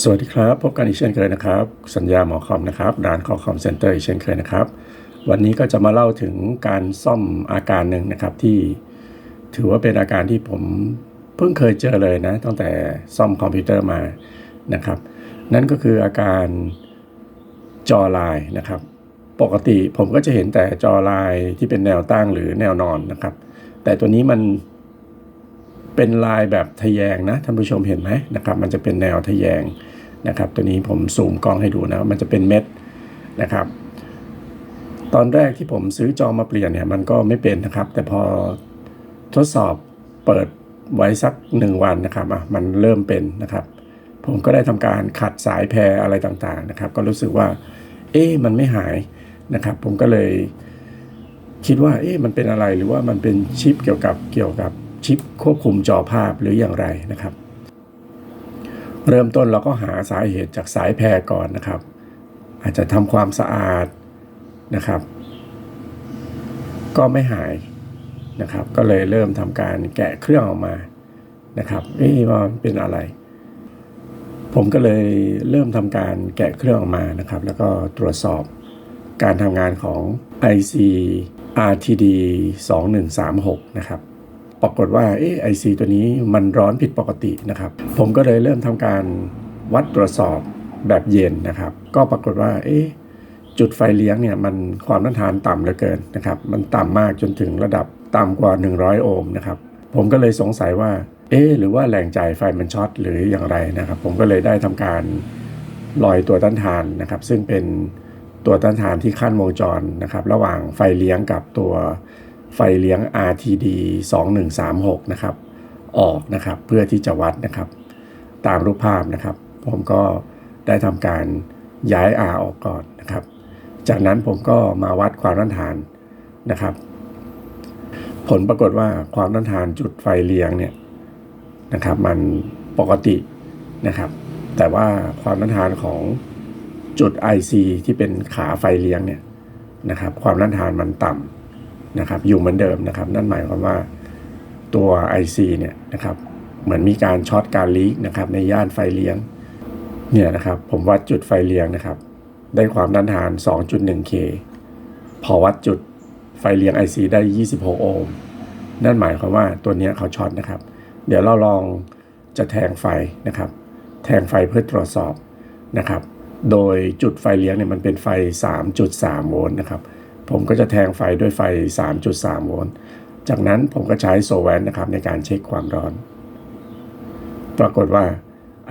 สวัสดีครับ พบกันอีกเช่นเคยนะครับ สัญญาหมอคอมนะครับร้านคอคอมเซ็นเตอร์อีกเช่นเคยนะครับ วันนี้ก็จะมาเล่าถึงการซ่อมอาการหนึ่งนะครับที่ถือว่าเป็นอาการที่ผมเพิ่งเคยเจอเลยนะ ตั้งแต่ซ่อมคอมพิวเตอร์มานะครับ นั่นก็คืออาการจอลายนะครับ ปกติผมก็จะเห็นแต่จอลายที่เป็นแนวตั้งหรือแนวนอนนะครับ แต่ตัวนี้มัน เป็นลายแบบทะแยงนะท่านผู้ชมเห็นไหมนะครับ มันจะเป็นแนวทะแยงนะครับ ตัวนี้ผมซูมกล้องให้ดูนะมันจะเป็นเม็ดนะครับ ตอนแรกที่ผมซื้อจอมาเปลี่ยนเนี่ยมันก็ไม่เป็นนะครับ แต่พอทดสอบเปิดไว้สักหนึ่งวันนะครับอะมันเริ่มเป็นนะครับ ผมก็ได้ทำการขัดสายแพรอะไรต่างๆนะครับ ก็รู้สึกว่า เอ๊ะมันไม่หายนะครับ ผมก็เลยคิดว่าเอ๊ะมันเป็นอะไรหรือว่ามันเป็นชิปเกี่ยวกับเกี่ยวกับ ชิปควบคุมจอภาพหรืออย่างไรนะครับ เริ่มต้นเราก็หาสาเหตุจากสายแพรก่อนนะครับ อาจจะทำความสะอาดนะครับ ก็ไม่หายนะครับ ก็เลยเริ่มทำการแกะเครื่องออกมานะครับเอ๊ะว่มันเป็นอะไร ผมก็เลยเริ่มทำการแกะเครื่องออกมานะครับ แล้วก็ตรวจสอบการทำงานของ IC RTD 2136 นะครับ ปรากฏว่าเอไอซีตัวนี้มันร้อนผิดปกตินะครับ ผมก็เลยเริ่มทำการวัดตรวจสอบแบบเย็นนะครับ ก็ปรากฏว่าเอ๊ะจุดไฟเลี้ยงเนี่ยมันความต้านทานต่ำเหลือเกินนะครับ มันต่ำมากจนถึงระดับต่ำกว่า 100 โอห์มนะครับ ผมก็เลยสงสัยว่า เอ๊ะหรือว่าแหล่งจ่ายไฟมันช็อตหรืออย่างไรนะครับ ผมก็เลยได้ทำการลอยตัวต้านทานนะครับ ซึ่งเป็นตัวต้านทานที่ขั้นวงจรนะครับ ระหว่างไฟเลี้ยงกับตัว ไฟเลี้ยง RTD 2136นะครับออกนะครับเพื่อที่จะวัดนะครับ ตามรูปภาพนะครับ ผมก็ได้ทำการย้าย R ออกก่อนนะครับ จากนั้นผมก็มาวัดความต้านทานนะครับ ผลปรากฏว่าความต้านทานจุดไฟเลี้ยงเนี่ยนะครับ มันปกตินะครับ แต่ว่าความต้านทานของจุด IC ที่เป็นขาไฟเลี้ยงเนี่ยนะครับ ความต้านทานมันต่ำ นะครับอยู่เหมือนเดิมนะครับ นั่นหมายความว่าตัว IC เนี่ยนะครับเหมือนมีการช็อตการลีกนะครับในย่านไฟเลี้ยงเนี่ยนะครับผมวัดจุดไฟเลี้ยงนะครับ ได้ความต้านทาน 2.1K พอวัดจุดไฟเลี้ยง IC ได้ 26 โอห์มนั่นหมายความว่าตัวนี้เขาช็อตนะครับ เดี๋ยวเราลองจะแทงไฟนะครับ แทงไฟเพื่อตรวจสอบนะครับ โดยจุดไฟเลี้ยงเนี่ยมันเป็นไฟ 3.3 โวลต์นะครับ ผมก็จะแทงไฟด้วยไฟ 3.3 โวลต์จากนั้นผมก็ใช้โซแวนนะครับในการเช็คความร้อน ปรากฏว่า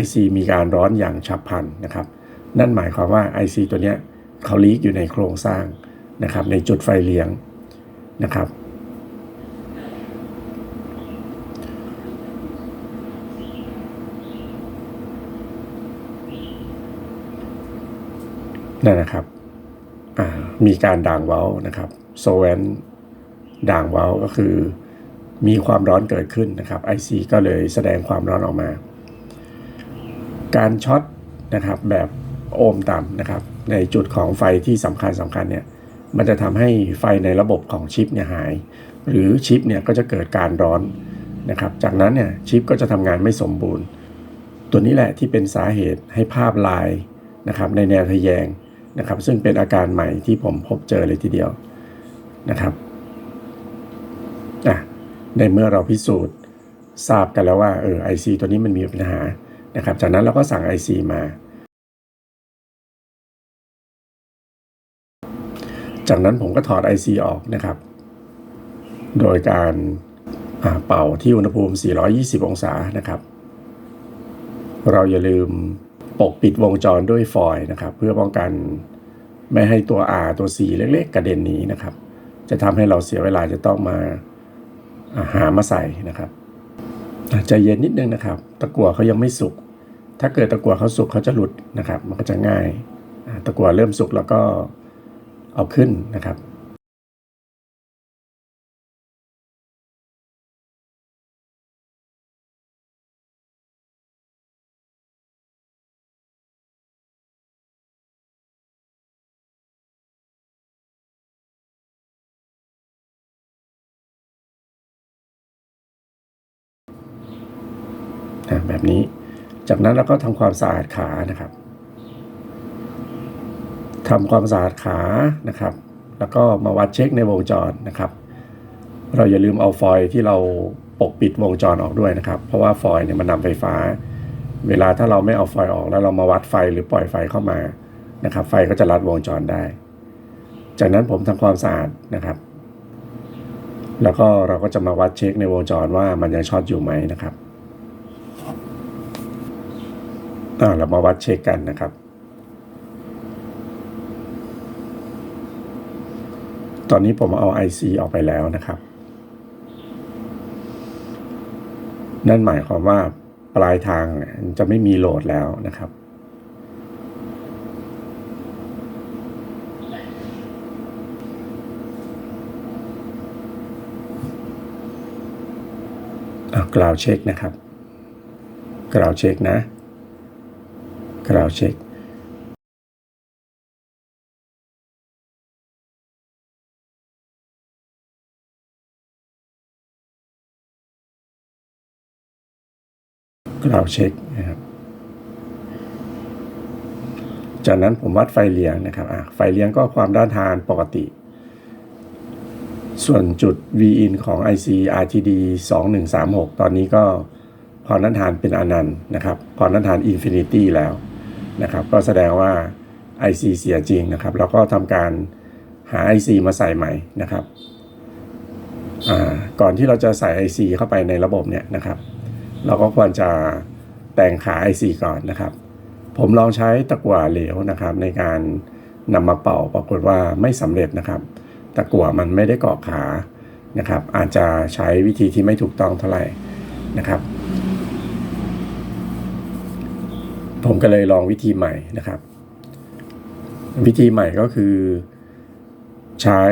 IC มีการร้อนอย่างฉับพลันนะครับ นั่นหมายความว่า IC ตัวเนี้ยเขาลีกอยู่ในโครงสร้างนะครับในจุดไฟเลี้ยงนะครับ นั่นนะครับ มีการด่างเว้านะครับโซเวนด่างเว้าก็คือมีความร้อนเกิดขึ้นนะครับ IC ก็เลยแสดงความร้อนออกมา การช็อตนะครับแบบโอห์มต่ำนะครับ ในจุดของไฟที่สำคัญสำคัญเนี่ยมันจะทำให้ไฟในระบบของชิปเนี่ยหาย หรือชิปเนี่ยก็จะเกิดการร้อนนะครับ จากนั้นเนี่ยชิปก็จะทำงานไม่สมบูรณ์ ตัวนี้แหละที่เป็นสาเหตุให้ภาพลายนะครับในแนวทะแยง นะครับ ซึ่งเป็นอาการใหม่ที่ผมพบเจอเลยทีเดียวนะครับอะในเมื่อเราพิสูจน์ทราบกันแล้วว่าเออไอซีตัวนี้มันมีปัญหานะครับ จากนั้นเราก็สั่ง IC มา จากนั้นผมก็ถอด IC ออกนะครับ โดยการเป่าที่อุณหภูมิ 420 องศานะครับ เราอย่าลืม ปกปิดวงจรด้วยฟอยล์นะครับ เพื่อป้องกันไม่ให้ตัว R ตัว C เล็กๆ กระเด็นหนี้นะครับ จะทำให้เราเสียเวลาจะต้องมาหามาใส่นะครับใจเย็นนิดนึงนะครับ ตะกั่วเขายังไม่สุก ถ้าเกิดตะกั่วเขาสุกเขาจะหลุดนะครับ มันก็จะง่าย ตะกั่วเริ่มสุกแล้วก็เอาขึ้นนะครับ แบบนี้ จากนั้นเราก็ทำความสะอาดขานะครับทำความสะอาดขานะครับ แล้วก็มาวัดเช็คในวงจรนะครับ เราอย่าลืมเอาฟอยล์ที่เราปกปิดวงจรออกด้วยนะครับ เพราะว่าฟอยล์เนี่ยมันนำไฟฟ้า เวลาถ้าเราไม่เอาฟอยล์ออกแล้วเรามาวัดไฟหรือปล่อยไฟเข้ามานะครับ ไฟก็จะลัดวงจรได้ จากนั้นผมทำความสะอาดนะครับแล้วก็เราก็จะมาวัดเช็คในวงจรว่ามันยังช็อตอยู่ไหมนะครับอ่า เรามาวัดเช็คกันนะครับ ตอนนี้ผมเอา IC ออกไปแล้วนะครับ นั่นหมายความว่าปลายทางจะไม่มีโหลดแล้วนะครับกราวเช็คนะครับกราวเช็คนะ กราวเช็คกราวเช็คนะครับ จากนั้นผมวัดไฟเลี้ยงนะครับไฟเลี้ยงก็ความด้านทานปกติ ส่วนจุด V-in ของ IC RTD 2136 ตอนนี้ก็ความต้านทานเป็นอนันต์นะครับความต้านทาน Infinity แล้ว นะครับ ก็แสดงว่า IC เสียจริงนะครับ แล้วก็ทำการหา IC มาใส่ใหม่นะครับก่อนที่เราจะใส่ IC เข้าไปในระบบเนี่ยนะครับ เราก็ควรจะแต่งขา IC ก่อนนะครับ ผมลองใช้ตะกั่วเหลวนะครับ ในการนำมาเป่าปรากฏว่าไม่สำเร็จนะครับ ตะกั่วมันไม่ได้เกาะขานะครับ อาจจะใช้วิธีที่ไม่ถูกต้องเท่าไหร่นะครับ ผมก็เลยลองวิธีใหม่นะครับ วิธีใหม่ก็คือ ใช้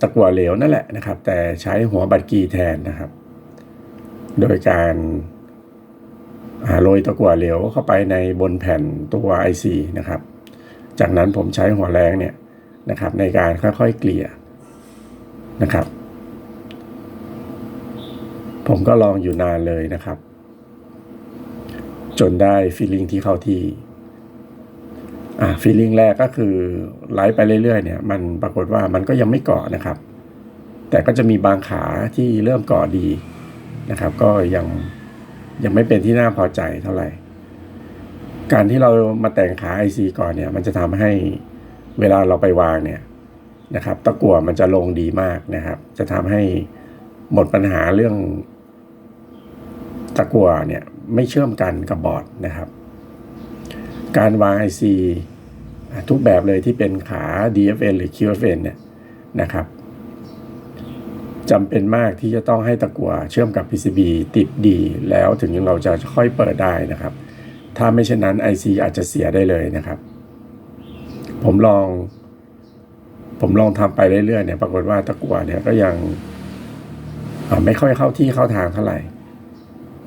ตะกั่วเหลวนั่นแหละนะครับ แต่ใช้หัวบัตรกีแทนนะครับ โดยการโรยตะกั่วเหลวเข้าไปในบนแผ่นตัว IC นะครับ จากนั้นผมใช้หัวแรงเนี่ยนะครับ ในการค่อยๆเกลี่ยนะครับ ผมก็ลองอยู่นานเลยนะครับ จนได้ฟีลลิ่งที่เข้าที่อ่าฟีลลิ่งแรกก็คือไลฟ์ไปเรื่อยๆเนี่ย มันปรากฏว่ามันก็ยังไม่เกาะนะครับ แต่ก็จะมีบางขาที่เริ่มเกาะดีนะครับ ก็ยังยังไม่เป็นที่น่าพอใจเท่าไหร่ การที่เรามาแต่งขา IC ก่อนเนี่ย มันจะทำให้เวลาเราไปวางเนี่ยนะครับ ตะกั่วมันจะลงดีมากนะครับ จะทำให้หมดปัญหาเรื่อง ตะกั่วเนี่ยไม่เชื่อมกันกับบอร์ดนะครับ การวาง IC ทุกแบบเลยที่เป็นขา DFN หรือ QFN เนี่ยนะครับจำเป็นมากที่จะต้องให้ตะกั่วเชื่อมกับ PCB ติดดี แล้วถึงเราจะค่อยเปิดได้นะครับ ถ้าไม่เช่นนั้น IC อาจจะเสียได้เลยนะครับ ผมลอง ผมลองทำไปเรื่อยๆเนี่ยปรากฏว่าตะกั่วเนี่ยก็ยังไม่ค่อยเข้าที่เข้าทางเท่าไหร่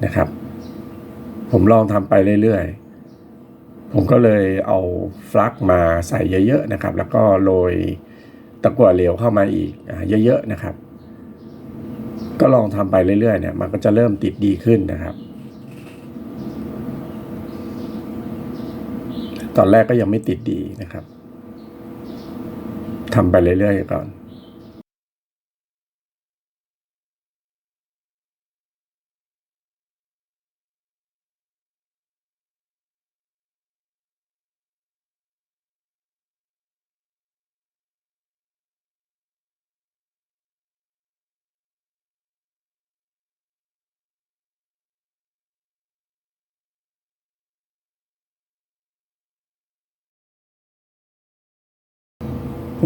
นะครับ ผมลองทำไปเรื่อยๆ ผมก็เลยเอาฟลักมาใส่เยอะๆนะครับ แล้วก็โรยตะกั่วเหลวเข้ามาอีกเยอะๆนะครับ ก็ลองทำไปเรื่อยๆเนี่ยมันก็จะเริ่มติดดีขึ้นนะครับ ตอนแรกก็ยังไม่ติดดีนะครับทำไปเรื่อยๆก่อน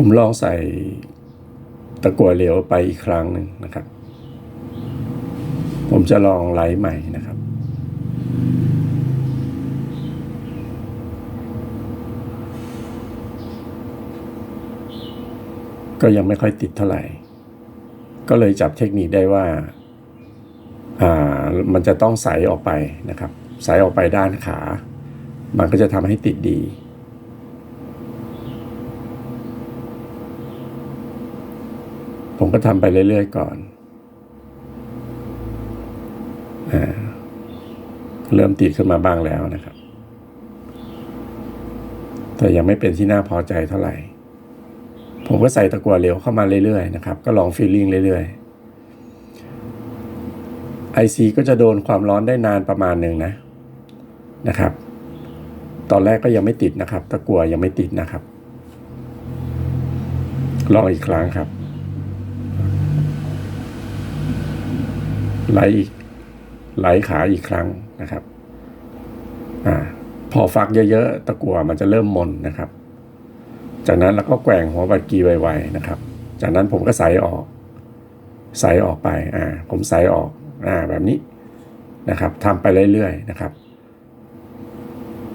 ผมลองใส่ตะกั่วเหลวไปอีกครั้งหนึ่งนะครับ ผมจะลองไลท์ใหม่นะครับก็ยังไม่ค่อยติดเท่าไหร่ ก็เลยจับเทคนิคได้ว่า อ่า มันจะต้องใสออกไปนะครับ ใสออกไปด้านขา มันก็จะทำให้ติดดี ผมก็ทำไปเรื่อยๆก่อนอเริ่มติดขึ้นมาบ้างแล้วนะครับ แต่ยังไม่เป็นที่น่าพอใจเท่าไหร่ ผมก็ใส่ตะกั่วเหลวเข้ามาเรื่อยๆนะครับ ก็ลองฟีลลิ่งเรื่อยๆ IC ก็จะโดนความร้อนได้นานประมาณหนึ่งนะนะครับ ตอนแรกก็ยังไม่ติดนะครับ ตะกั่วยังไม่ติดนะครับ ลองอีกครั้งครับ ไหลอีกไหลขาอีกครั้งนะครับอพอฟักเยอะๆตะกั่วมันจะเริ่มมนนะครับ จากนั้นเราก็แกว่งหัวบัตรกีไวๆนะครับ จากนั้นผมก็ใส่ออกใส่ออกไปอ่าผมใส่ออกอ่าแบบนี้นะครับทำไปเรื่อยๆนะครับ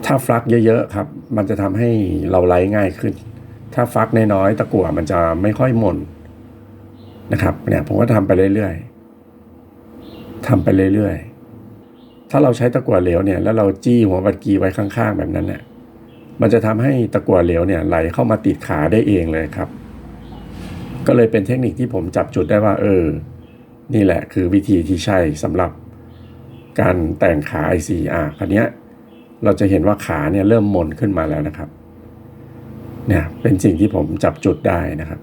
ถ้าฟักเยอะๆครับ มันจะทำให้เราไล่ง่ายขึ้น ถ้าฟักน้อยๆตะกั่วมันจะไม่ค่อยมนนะครับเนี่ยผมก็ทำไปเรื่อยๆ ทำไปเรื่อยๆ ถ้าเราใช้ตะกั่วเหลวเนี่ยแล้วเราจี้หัวบัตรกีไว้ข้างๆ แบบนั้นเนี่ยมันจะทำให้ตะกั่วเหลวเนี่ยไหลเข้ามาติดขาได้เองเลยครับ ก็เลยเป็นเทคนิคที่ผมจับจุดได้ว่า เออ นี่แหละคือวิธีที่ใช่สำหรับการแต่งขา IC อะคราวเนี้เราจะเห็นว่าขาเนี่ยเริ่มมนขึ้นมาแล้วนะครับเนี่ยเป็นสิ่งที่ผมจับจุดได้นะครับ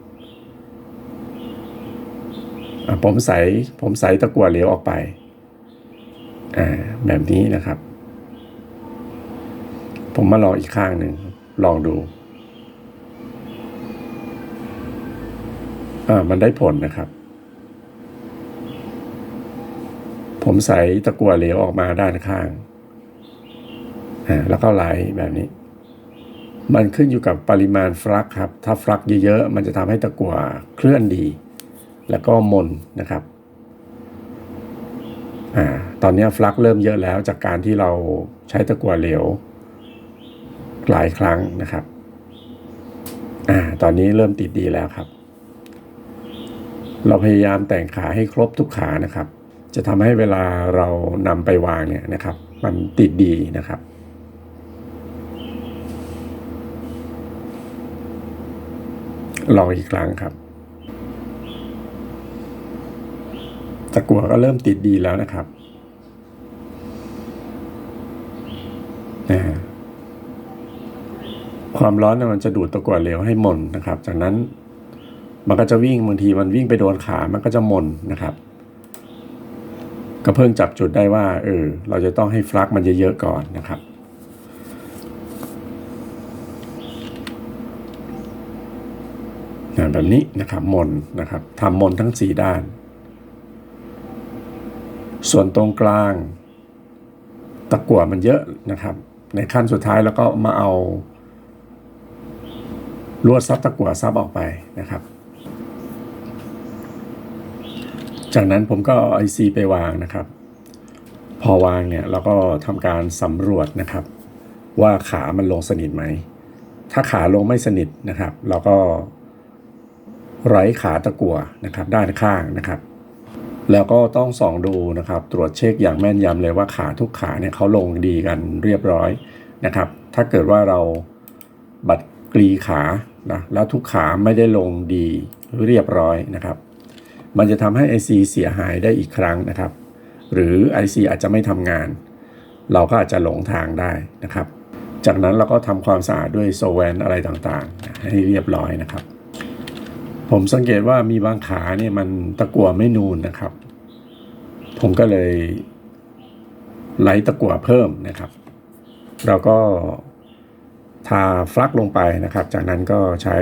ผมใส่ผมใส่ตะกั่วเหลวออกไปอ่าแบบนี้นะครับ ผมมาลองอีกข้างหนึ่งลองดูอ่ามันได้ผลนะครับ ผมใส่ตะกั่วเหลวออกมาด้านข้างอ่าแล้วก็ไหลแบบนี้ มันขึ้นอยู่กับปริมาณฟลักครับ ถ้าฟลักเยอะๆ มันจะทำให้ตะกั่วเคลื่อนดี แล้วก็มนนะครับอ่าตอนนี้ฟลักเริ่มเยอะแล้วจากการที่เราใช้ตะกั่วเหลวหลายครั้งนะครับอ่าตอนนี้เริ่มติดดีแล้วครับ เราพยายามแต่งขาให้ครบทุกขานะครับ จะทำให้เวลาเรานำไปวางเนี่ยนะครับ มันติดดีนะครับลองอีกครั้งครับ ตะกั่วก็เริ่มติดดีแล้วนะครับความร้อนมันจะดูดตะกั่วเหลวให้หม่นนะครับ จากนั้นมันก็จะวิ่งบางทีมันวิ่งไปโดนขา มันก็จะหม่นนะครับ ก็เพิ่งจับจุดได้ว่า เออ เราจะต้องให้ฟลักมันเยอะๆก่อนนะครับแบบนี้นะครับมนนะครับทำมนทั้งสี่ด้าน ส่วนตรงกลาง ตะกั่วมันเยอะนะครับ ในขั้นสุดท้ายแล้วก็มาเอาลวดซับตะกั่วซับออกไปนะครับ จากนั้นผมก็ไอซีไปวางนะครับ พอวางเนี่ยเราก็ทำการสำรวจนะครับ ว่าขามันลงสนิทไหม ถ้าขาลงไม่สนิทนะครับ เราก็ไร้ขาตะกั่วนะครับ ด้านข้างนะครับ แล้วก็ต้องส่องดูนะครับ ตรวจเช็คอย่างแม่นยำเลยว่าขาทุกขาเนี่ยเขาลงดีกันเรียบร้อยนะครับ ถ้าเกิดว่าเราบัดกรีขานะแล้วทุกขาไม่ได้ลงดีเรียบร้อยนะครับ มันจะทำให้ IC เสียหายได้อีกครั้งนะครับ หรือ IC อาจจะไม่ทำงาน เราก็อาจจะหลงทางได้นะครับ จากนั้นเราก็ทำความสะอาดด้วยโซแวนอะไรต่างๆ ให้เรียบร้อยนะครับ ผมสังเกตว่ามีบางขาเนี่ยมันตะกั่วไม่นูนนะครับ ผมก็เลยไหลตะกั่วเพิ่มนะครับ เราก็ทาฟลักลงไปนะครับ จากนั้นก็ใช้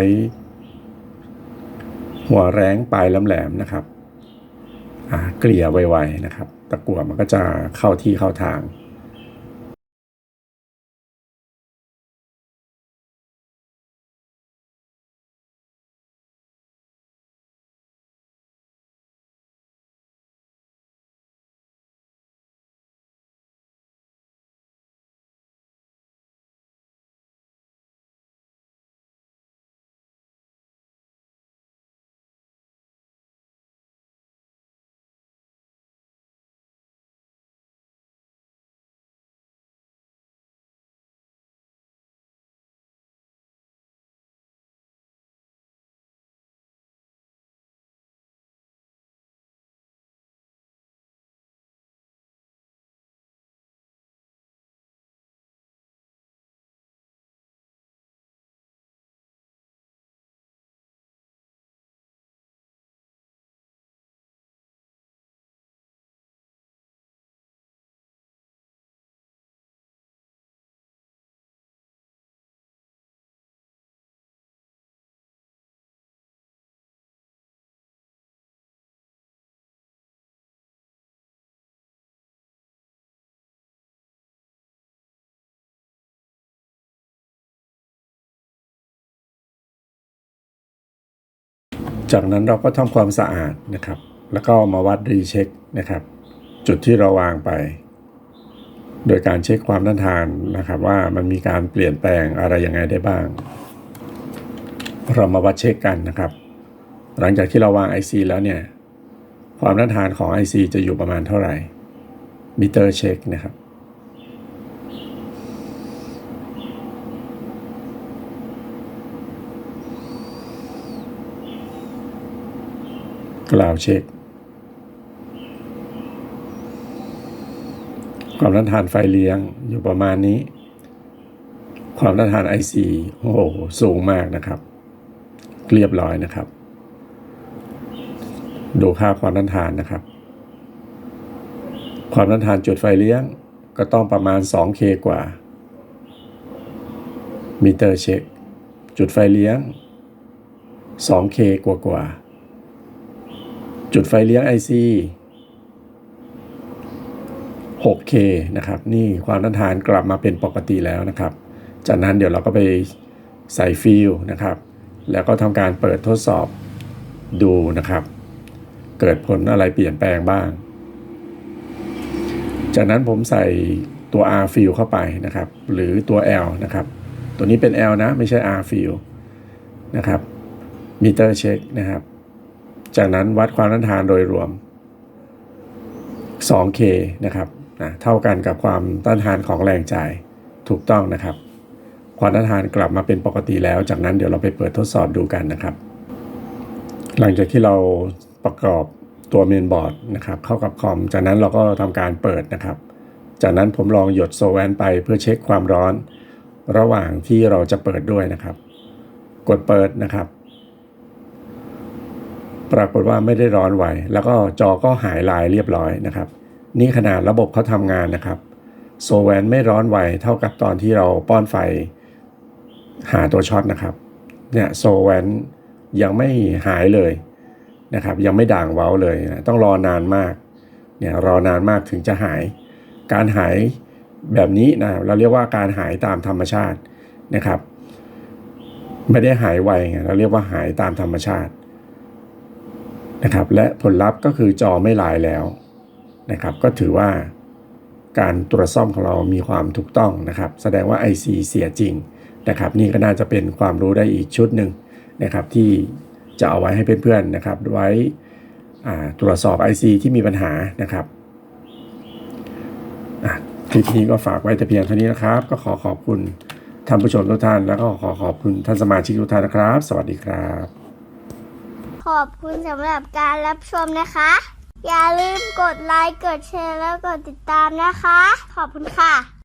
หัวแรงปลายแหลมๆนะครับเกลี่ยไวๆนะครับ ตะกั่วมันก็จะเข้าที่เข้าทาง จากนั้นเราก็ทำความสะอาดนะครับ แล้วก็มาวัดรีเช็คนะครับ จุดที่เราวางไป โดยการเช็คความต้านทานนะครับ ว่ามันมีการเปลี่ยนแปลงอะไรยังไงได้บ้าง เรามาวัดเช็คกันนะครับ หลังจากที่เราวาง IC แล้วเนี่ย ความต้านทานของ IC จะอยู่ประมาณเท่าไหร่มิเตอร์เช็คนะครับ กล่าวเช็ค ความต้านทานไฟเลี้ยงอยู่ประมาณนี้ ความต้านทาน IC โอ้โหสูงมากนะครับ เรียบร้อยนะครับ ดูค่าความต้านทานนะครับ ความต้านทานจุดไฟเลี้ยงก็ต้องประมาณ 2K กว่า มิเตอร์เช็ค จุดไฟเลี้ยง 2K กว่ากว่า จุดไฟเลี้ยง IC 6K นะครับ นี่ความต้านทานกลับมาเป็นปกติแล้วนะครับ จากนั้นเดี๋ยวเราก็ไปใส่ฟิลนะครับ แล้วก็ทำการเปิดทดสอบดูนะครับ เกิดผลอะไรเปลี่ยนแปลงบ้าง จากนั้นผมใส่ตัว R field เข้าไปนะครับ หรือตัว L นะครับ ตัวนี้เป็น L นะ ไม่ใช่ R field นะครับมิเตอร์เช็คนะครับ จากนั้นวัดความต้านทานโดยรวม 2K นะครับนะเท่ากันกับความต้านทานของแรงจ่ายถูกต้องนะครับ ความต้านทานกลับมาเป็นปกติแล้ว จากนั้นเดี๋ยวเราไปเปิดทดสอบดูกันนะครับ หลังจากที่เราประกอบตัวเมนบอร์ดนะครับเข้ากับคอม จากนั้นเราก็ทำการเปิดนะครับ จากนั้นผมลองหยดโซแวนไปเพื่อเช็คความร้อน ระหว่างที่เราจะเปิดด้วยนะครับ กดเปิดนะครับ ปรากฏว่าไม่ได้ร้อนไหวแล้วก็จอก็หายลายเรียบร้อยนะครับ นี่ขนาดระบบเขาทำงานนะครับโซแวนไม่ร้อนไหวเท่ากับตอนที่เราป้อนไฟหาตัวช็อตนะครับเนี่ยโซแวนยังไม่หายเลยนะครับ ยังไม่ด่างเว้าเลยนะต้องรอนานมากเนี่ยรอนานมากถึงจะหาย การหายแบบนี้นะเราเรียกว่าการหายตามธรรมชาตินะครับ ไม่ได้หายไวไงเราเรียกว่าหายตามธรรมชาติ นะครับ และผลลัพธ์ก็คือจอไม่ลายแล้วนะครับ ก็ถือว่าการตรวจซ่อมของเรามีความถูกต้องนะครับ แสดงว่า IC เสียจริงนะครับ นี่ก็น่าจะเป็นความรู้ได้อีกชุดหนึ่งนะครับ ที่จะเอาไว้ให้เพื่อนๆนะครับ ไว้ตรวจสอบ IC ที่มีปัญหานะครับคลิปนี้ก็ฝากไว้แต่เพียงเท่านี้นะครับ ก็ขอขอบคุณท่านผู้ชมทุกท่าน แล้วก็ขอขอบคุณท่านสมาชิกทุกท่านนะครับ สวัสดีครับ ขอบคุณสำหรับการรับชมนะคะ อย่าลืมกดไลค์ กดแชร์ แล้วกดติดตามนะคะ ขอบคุณค่ะ